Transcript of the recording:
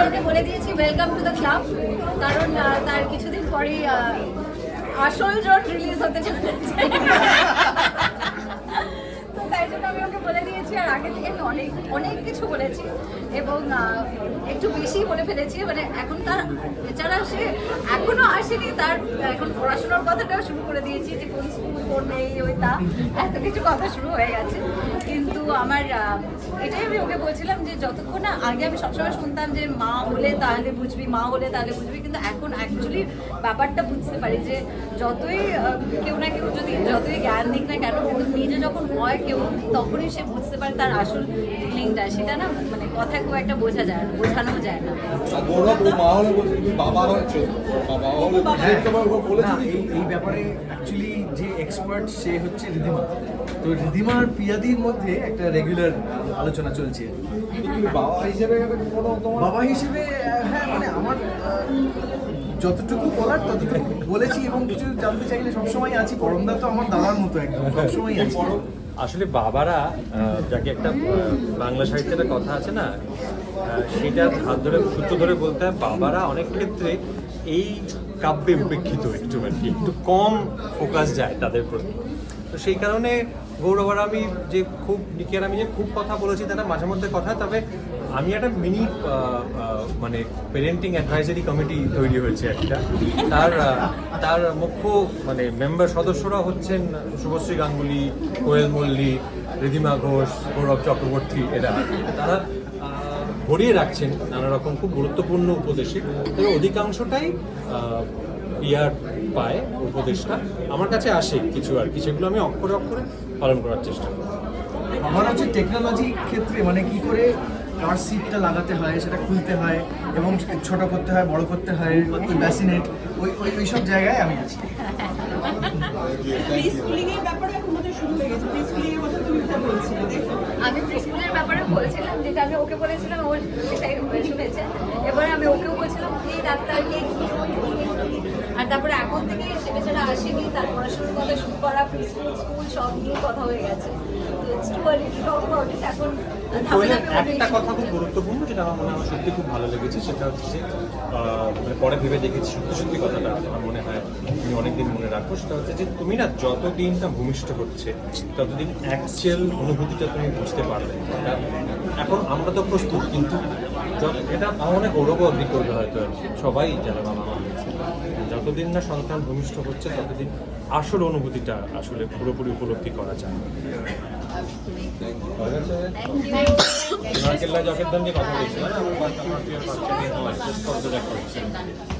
ওকে বলে দিয়েছি welcome to the club কারণ তার কিছুদিন আহ, আসল জোট রিলিজ হতে চলেছে। তো তাই জন্য আমি ওকে বলে দিয়েছি আর আগে থেকে আমি অনেক অনেক কিছু বলেছি এবং একটু বেশি বলে ফেলেছি মানে এখন তার এছাড়া সে আসেনি, তার এখন পড়াশোনার কথাটাও শুরু করে দিয়েছি যে কোন স্কুল পড়বে এই ওই তা। এত কিছু কথা শুরু হয়ে গেছে। কিন্তু আমার এটাই আমি ওকে বলছিলাম যে যতক্ষণ না আগে আমি সবসময় শুনতাম যে মা হলে তাহলে বুঝবি, মা হলে তাহলে বুঝবি, কিন্তু এখন অ্যাকচুয়ালি ব্যাপারটা বুঝতে পারি যে যতই কেউ না কেউ যদি যতই জ্ঞান দিক না কেন নিজে যখন হয় কেউ, তখনই সে বুঝতে পারে তার আসল ফিলিংটা সেটা না মানে কথায় খুব একটা বোঝা যায় না বোঝানো যায় না। তুমি বাবা বাবা না, এই ব্যাপারে অ্যাকচুয়ালি যে এক্সপার্ট সে হচ্ছে রিধিমা। তো রিধিমার পিয়াদির মধ্যে একটা রেগুলার আলোচনা চলছে। বাবা হিসেবে বাবা হিসেবে হ্যাঁ মানে আমার যতটুকু বলার ততটুকু বলেছি এবং কিছু জানতে চাইলে সবসময় আছি। পরমদা তো আমার দাদার মতো একদম সবসময় আছি। আসলে বাবারা যাকে একটা বাংলা সাহিত্যের একটা কথা আছে না সেটা হাত ধরে সূত্র ধরে বলতে হয় বাবারা অনেক ক্ষেত্রে এই কাব্যে উপেক্ষিত একটু আর কি, একটু কম ফোকাস যায় তাদের প্রতি। তো সেই কারণে গৌরব আর আমি যে খুব, নিকি আর আমি যে খুব কথা বলেছি তারা মাঝে মধ্যে কথা, তবে আমি একটা মিনি মানে পেরেন্টিং অ্যাডভাইজারি কমিটি তৈরি হয়েছে একটা। তার তার মুখ্য মানে মেম্বার সদস্যরা হচ্ছেন শুভশ্রী গাঙ্গুলি, কোয়েল মল্লিক, রিধিমা ঘোষ, গৌরব চক্রবর্তী, এরা। তারা ভরিয়ে রাখছেন নানা রকম খুব গুরুত্বপূর্ণ উপদেশে তবে অধিকাংশটাই ইয়ার পায় উপদেশটা। আমার কাছে আসে কিছু আর কি সেগুলো আমি অক্ষরে অক্ষরে পালন করার চেষ্টা করি। আমার হচ্ছে টেকনোলজি ক্ষেত্রে মানে কি করে কার সিটটা লাগাতে হয় সেটা খুলতে হয় এবং ছোট করতে হয় বড় করতে হয় ব্যাসিনেট ওই ওই ওই সব জায়গায় আমি আছি। হয়ে আমি ব্যাপারে বলছিলাম, যেটা আমি ওকে বলেছিলাম, ও সেটাই শুনেছে। এবারে আমি ওকেও বলছিলাম, এই ডাক্তারকে কি তারপরে এখন থেকে সে বেচারা আসেনি তার পড়াশোনার কথা শুরু করা প্রিস্কুল স্কুল সব নিয়ে কথা হয়ে গেছে। তো একটা কথা খুব গুরুত্বপূর্ণ যেটা আমার মনে হয় আমার সত্যি খুব ভালো লেগেছে সেটা হচ্ছে মানে পরে ভেবে দেখেছি সত্যি সত্যি কথাটা আমার মনে হয় তুমি অনেকদিন মনে রাখো সেটা হচ্ছে যে তুমি না যতদিন না ভূমিষ্ঠ হচ্ছে ততদিন অ্যাকচুয়াল অনুভূতিটা তুমি বুঝতে পারবে। এখন আমরা তো প্রস্তুত কিন্তু এটা অনেক মনে গৌরব অব্দি করবে হয়তো সবাই যারা বাবা মা। যতদিন না সন্তান ভূমিষ্ঠ হচ্ছে ততদিন আসল অনুভূতিটা আসলে পুরোপুরি উপলব্ধি করা যায়। নারকেল্লা দান নিয়ে কথা বলছিলাম আমার বাচ্চা নিয়ে